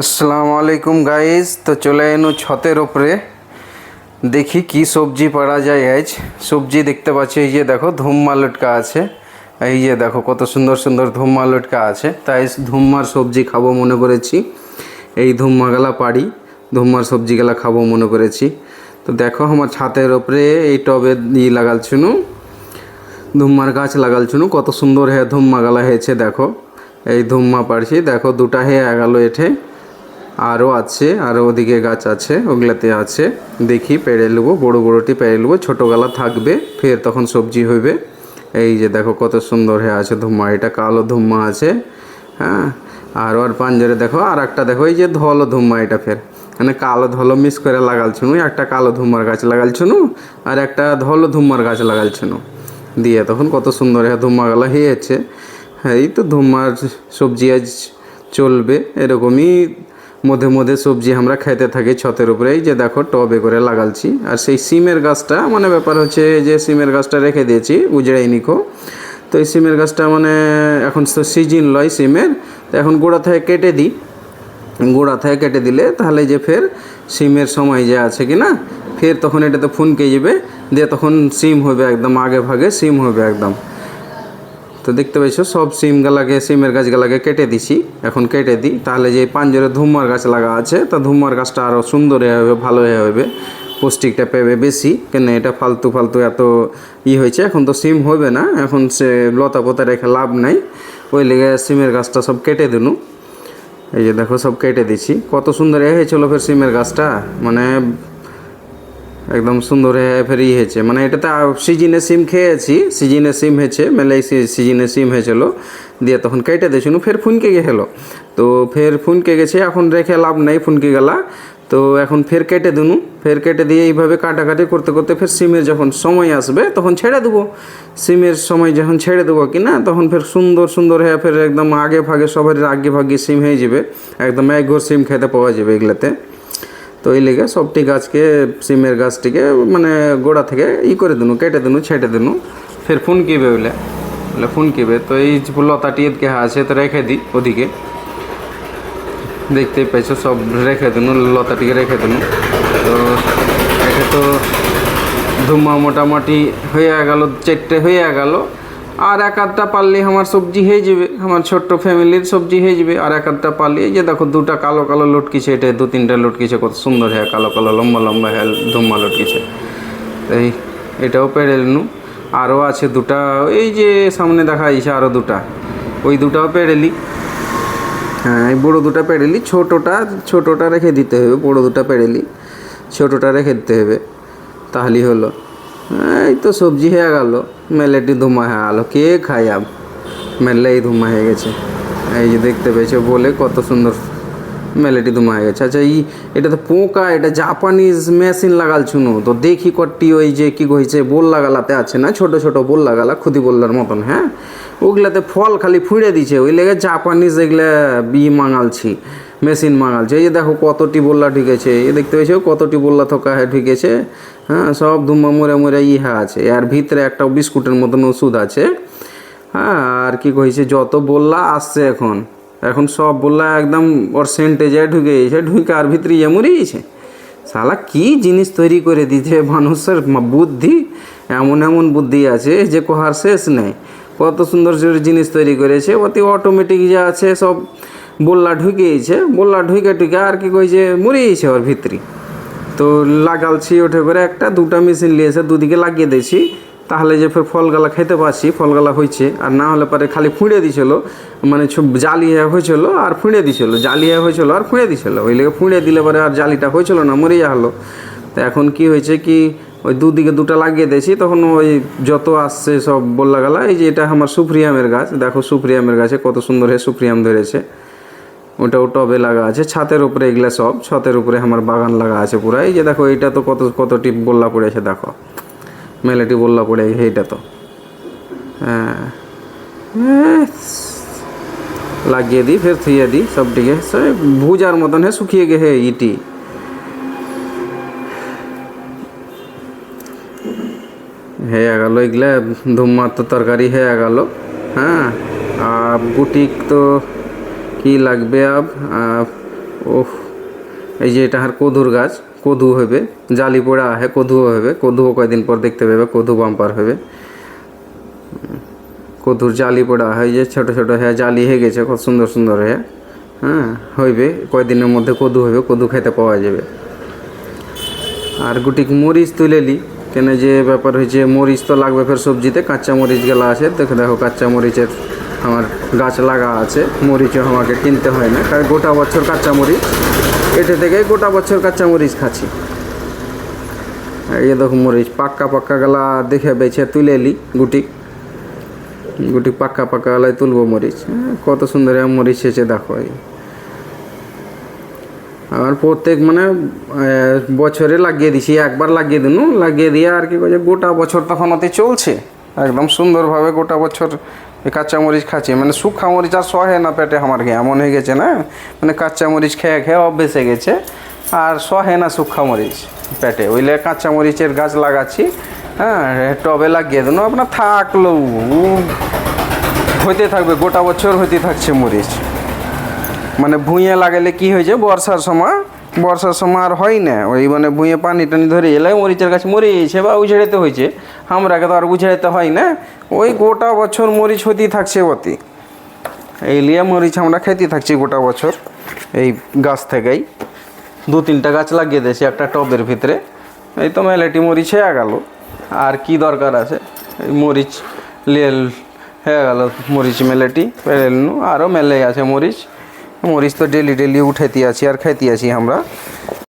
আসসালামু আলাইকুম গাইজ তো চলে এনু ছতের ওপরে দেখি কি সবজি পাওয়া যায় আজ। সবজি দেখতে পাচ্ছি, এই যে দেখো ধুম্মা লটকা আছে। এই যে দেখো কত সুন্দর সুন্দর ধুম্মা লটকা আছে। তাই ধুম্মার সবজি খাব মনে করেছি। এই ধুম্মাগুলা পাড়ি, ধুম্মার সবজিগুলা খাব মনে করেছি। তো দেখো আমার ছাতের ওপরে এই টবে ই লাগালছুনু। ধুম্মার গাছ লাগালছুনু। কত সুন্দর হে ধুম্মা গালা হয়েছে, দেখো। এই ধুম্মা পাড়ছি, দেখো দুটা হে গেল এঠে। আরও আছে আরও ওদিকে গাছ আছে, ওগুলাতে আছে। দেখি পেড়ে নেব বড়ো বড়োটি পেড়ে নেব ছোটো গালা থাকবে, ফের তখন সবজি হইবে। এই যে দেখো কত সুন্দর হয়ে আছে ধুম্মা, এটা কালো ধুম্মা আছে হ্যাঁ? আর পাঞ্জরে দেখো, আর একটা দেখো, এই যে ধলো ধুম্মা এটা ফের। মানে কালো ধলো মিস করে লাগালছুনু একটা কালো ধুম্মার গাছ লাগালছুনু, আর একটা ধলো ধুম্মার গাছ লাগালছুনু। দিয়ে তখন কত সুন্দর হ্যাঁ ধুম্মাগুলো হয়েছে। হ্যাঁ এই তো ধুম্মার সবজি আজ চলবে, এরকমই মধ্যে মধ্যে সবজি আমরা খাইতে থাকি ছতের উপরে। এই যে দেখো, টবে করে লাগালছি। আর সেই সিমের গাছটা মানে ব্যাপার হচ্ছে যে সিমের গাছটা রেখে দিয়েছি, উজড়াই নিকো। তো এই সিমের গাছটা মানে এখন তো সিজন লয় সিমের। তো এখন গোড়া থেকে কেটে দিই। গোড়া থেকে কেটে দিলে তাহলে যে ফের সিমের সময় যে আছে কি না ফের তখন এটাতে ফুনকে যাবে, দিয়ে তখন সিম হবে একদম আগে ভাগে, সিম হবে একদম। তো দেখতে পাইছো, সব সিম গালাকে সিমের গাছগুলাকে কেটে দিছি। এখন কেটে দিই। তাহলে যে পাঞ্জরে ধুম্মার গাছ লাগা আছে, তা ধুম্মার গাছটা আরও সুন্দর হবে ভালো হবে পুষ্টিকটা পেবে বেশি, কেন এটা ফালতু ফালতু এত ই হয়েছে। এখন তো সিম হবে না, এখন সে লতা পোতা রেখে লাভ নাই। ওই লেগে সিমের গাছটা সব কেটে দিনু। এই যে দেখো, সব কেটে দিছি। কত সুন্দর এ হয়েছিল ফের সিমের গাছটা। মানে একদম সুন্দর হয়ে ফের হয়েছে। মানে এটাতে সিজিনে সিম খেয়েছি, সিজিনে সিম হয়েছে মেলে সিজিনে সিম হয়েছিল। দিয়ে তখন কেটে দিয়েছিল ফের ফুনকে গেলো। তো ফের ফুনকে গেছে, এখন রেখে লাভ নাই ফুনকে গেলা। তো এখন ফের কেটে দিনু। ফের কেটে দিয়ে এইভাবে কাটাকাটি করতে করতে ফের সিমের যখন সময় আসবে, তখন ছেড়ে দেবো। সিমের সময় যখন ছেড়ে দেবো কি না তখন ফের সুন্দর সুন্দর হয়ে, ফের একদম আগে ভাগে সবার আগে ভাগে সিম হয়ে যাবে। একদম এক ঘর সিম খেতে পাওয়া যাবে এগুলাতে। তো এই লেগে সবটি গাছকে, সিমের গাছটিকে মানে গোড়া থেকে ই করে দিনু, কেটে দিনু, ছেটে দিনু। ফের ফুনকিবে বলে? বলে ফুনকিবে তো এই লতাটি এদিকে আছে তো রেখে দিই ওদিকে। দেখতেই পাইছো, সব রেখে দিনু লতাটিকে রেখে দিনু। তো এটা তো ধুমা মোটামুটি হয়ে গেল চারটে হয়ে গেল। আর এক আধটা পারলে আমার সবজি হয়ে যাবে, আমার ছোট্ট ফ্যামিলির সবজি হয়ে যাবে। আর এক আধটা পারলে এই যে দেখো, দুটা কালো কালো লটকিছে, এটা দু তিনটা লটকিছে, কত সুন্দর হ্যাঁ কালো কালো, লম্বা লম্বা হ্যাঁ ধুম্মা লটকিছে। এই, এটাও পেরে নু। আরও আছে দুটা, এই যে সামনে দেখা যাচ্ছে আরও দুটা। ওই দুটাও পেরেলি হ্যাঁ এই বড়ো দুটা পেরেলি ছোটোটা ছোটোটা রেখে দিতে হবে, বড়ো দুটা পেরেলি ছোটোটা রেখে দিতে হবে। তাহলেই হলো। এই তো সবজি হয়ে গেল। মেলেটি ধুমা হয়ে গেলো। কে খায় আব মেলেই ধুমা হয়ে গেছে? এই যে দেখতে পেয়েছ বলে কত সুন্দর মেলেটি ধুমা হয়ে গেছে। আচ্ছা এই এটা তো পোকা, এটা জাপানিজ মেশিন লাগাল ছুনো তো দেখি কটি ওই যে কি কইছে, বোল লাগালাতে আছে না? ছোট ছোট বোল লাগালা খুদি বললার মতন হ্যাঁ? ওগুলাতে ফল খালি ফুঁড়ে দিছে। ওই লেগে জাপানিজ এগুলা বি মাঙালছি। মেশিন মাঙালছে এই যে দেখো কতটি বললা ঢুকেছে এ দেখতে পেয়েছ কতটি বললা থোকা ঢুকেছে? হ্যাঁ সব ধুমা মরে মরে ইহা আছে। আর ভিতরে একটা বিস্কুটের মতন ওষুধ আছে। হ্যাঁ আর কি কইছে, যত বললা আসছে এখন এখন সব বললা একদম ওর সেন্টে যায় ঢুকে গেছে। ঢুকে আর ভিতরে ইয়ে মরে গেছে শালা, কি জিনিস তৈরি করে দিতে মানুষের বুদ্ধি? এমন এমন বুদ্ধি আছে যে কোহার শেষ নেই। কত সুন্দর সুন্দর জিনিস তৈরি করেছে। অতি অটোমেটিক যে আছে সব বললা ঢুকে গেছে, বললা ঢুকে ঢুকে আর কি কইছে, মরে গেছে ওর ভিতরে। তো লাগালছি ওঠে করে একটা, দুটা মেশিন নিয়েছে দুদিকে লাগিয়ে দিয়েছি। তাহলে যে ফের ফলগালা খেতে পারছি, ফলগালা হয়েছে আর না হলে পরে খালি ফুঁড়ে দিছিল মানে ছু- জালি হয়ে হয়েছিল আর ফুঁড়ে দিছিল জালি হয়ে হয়েছিল আর ফুঁড়ে দিছিল। ওই লেগে ফুঁড়ে দিলে পরে আর জালিটা হয়েছিল না, মরে যা হলো তো এখন কি হয়েছে কি, ওই দুদিকে দুটা লাগিয়ে দিয়েছি, তখন ওই যত আসছে সব বললা গেলা এই যে এটা আমার সুপ্রিয়ামের গাছ। দেখো সুপ্রিয়ামের গাছে কত সুন্দর হয়ে সুপ্রিয়াম ধরেছে। ওটাও টবে লাগা আছে, ছাতের উপরে এগুলা সব, ছাতের উপরে আমার বাগান লাগা আছে পুরাই যে দেখো, এইটা তো কত কতটি বললা পড়েছে দেখো। মেলেটি বললা পড়ে, এইটা তো। হ্যাঁ। লাগিয়ে দিই ফের থুয়ে দিই সবটিকে। ভুজার মতন হে, শুকিয়ে গে হে ইটি। হয়ে গেল এগুলা ধুম্মার তো তরকারি হয়ে গেল। হ্যাঁ। আর বুটিক তো কি লাগবে আব? ওহ, এই যে এটা আর কদুর গাছ, কদু হবে, জালি পোড়া আহে, কদুও হবে, কদুও কয়দিন পর দেখতে পাবে, কদু বাম্পার হবে। কদুর জালি পোড়া হয় যে ছোট ছোট হ্যাঁ জালি হয়ে গেছে কত সুন্দর সুন্দর হ্যাঁ হ্যাঁ হইবে, কয়দিনের মধ্যে কদু হবে, কদু খেতে পাওয়া যাবে। আর গুটিক মরিচ তুলে তুলেলি কেন যে ব্যাপার হয়েছে, মরিচ তো লাগবে ফের সবজিতে, কাঁচা মরিচ গেলা আছে, দেখো দেখো কাঁচা মরিচের আমার গাছ লাগা আছে মরিচও আমাকে কিনতে হয় না কারণ গোটা বছর কাঁচা মরিচ এটা থেকে গোটা বছর কাঁচা মরিচ খাচ্ছি যে দেখো মরিচ পাক্কা পাক্কা গেলা দেখে বেছে তুলে এলি গুটি। গুটি পাক্কা পাক্কা গলায় তুলবো মরিচ। হ্যাঁ, কত সুন্দর মরিচ এসেছে দেখো আর প্রত্যেক মানে বছরে লাগিয়ে দিছি একবার লাগিয়ে দিনু লাগিয়ে দিয়ে আর কি গোটা বছর তখন ওতে চলছে। একদম সুন্দরভাবে গোটা বছর এই কাঁচা মরিচ খাচ্ছি। মানে মরিচ আর সহে না পেটে আমার এমন হয়ে গেছে না? মানে কাঁচা মরিচ খেয়ে খেয়ে অভ্যেস হয়ে গেছে। আর সহে না মরিচ পেটে। ওইলে কাঁচা মরিচের গাছ লাগাচ্ছি। হ্যাঁ টবে লাগিয়ে দিন আপনার থাকল হইতে থাকবে। গোটা বছর হইতে থাকছে মরিচ। মানে ভুঁইয়ে লাগালে কি হয়েছে বর্ষার সময় বর্ষার সময় আর হয় না। ওই মানে ভুঁইয়ে পানি টানি ধরে এলে মরিচের গাছ মরেছে বা উঝেড়েতে হয়েছে। আমরাকে তো আর উঝেড়েতে হয় না। ওই গোটা বছর মরিচ হতেই থাকছে অতি এই লিয়ে মরিচ আমরা খেতে থাকছি গোটা বছর এই গাছ থেকেই। দু তিনটা গাছ লাগিয়ে দিয়েছি একটা টবের ভিতরে। এই তো মেলেটি মরিচ হয়ে গেল। আর কি দরকার আছে? মরিচ লিয়ে হয়ে গেল মরিচ মেলেটি পেরে নিনু আরও মেলে আছে মরিচ। মরিচ তো ডেলি ডেলি উঠাইতে আছি আর খাইতে আছি আমরা।